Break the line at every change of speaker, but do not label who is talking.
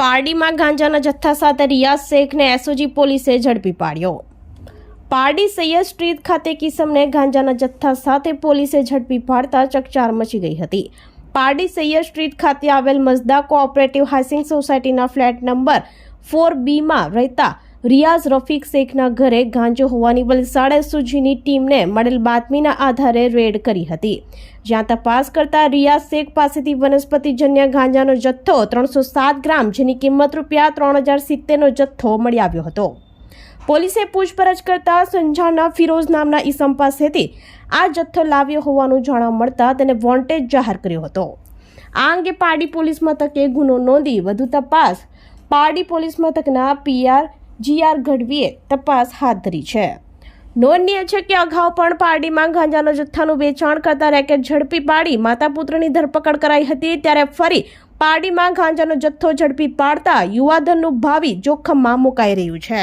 પારડીમાં ગાંજાના જથ્થા સાથે રિયાઝ શેખને એસઓજી પોલીસે ઝડપી પાડ્યો. પારડી સૈયદ સ્ટ્રીટ ખાતે કિસમને ગાંજાના જથ્થા સાથે પોલીસે ઝડપી પાડતા ચકચાર મચી ગઈ હતી. પારડી સૈયદ સ્ટ્રીટ ખાતે આવેલ મઝદા કોઓપરેટિવ હાઉસિંગ સોસાયટીના ફ્લેટ નંબર ફોર બીમાં રહેતા રિયાઝ રફીક શેખના ઘરે ગાંજો હોવાની વલસાડ એસઓજીની ટીમને મળેલ બાતમીના આધારે રેડ કરી હતી. જ્યાં તપાસ કરતા રિયાઝ શેખ પાસેથી વનસ્પતિજન્ય ગાંજાનો જથ્થો ત્રણસો સાત ગ્રામ, જેની કિંમત રૂપિયા ત્રણ હજાર સિત્તેરનો જથ્થો મળી આવ્યો હતો. પોલીસે પૂછપરછ કરતા સંજાના ફિરોઝ નામના ઈસમ પાસેથી આ જથ્થો લાવ્યો હોવાનું જાણવા મળતા તેને વોન્ટેજ જાહેર કર્યો હતો. આ અંગે પારડી પોલીસ મથકે ગુનો નોંધી વધુ તપાસ પારડી પોલીસ મથકના પીઆર જીઆર ગઢવીએ તપાસ હાથ ધરી છે. નોંધનીય છે કે અગાઉ પણ પારડીમાં ગાંજાના જથ્થાનું વેચાણ કરતા રેકેટ ઝડપી પાડી માતા પુત્રની ધરપકડ કરાઈ હતી, ત્યારે ફરી પારડીમાં ગાંજાનો જથ્થો ઝડપી પાડતા યુવાધનનું ભાવિ જોખમમાં મુકાઈ રહ્યું છે.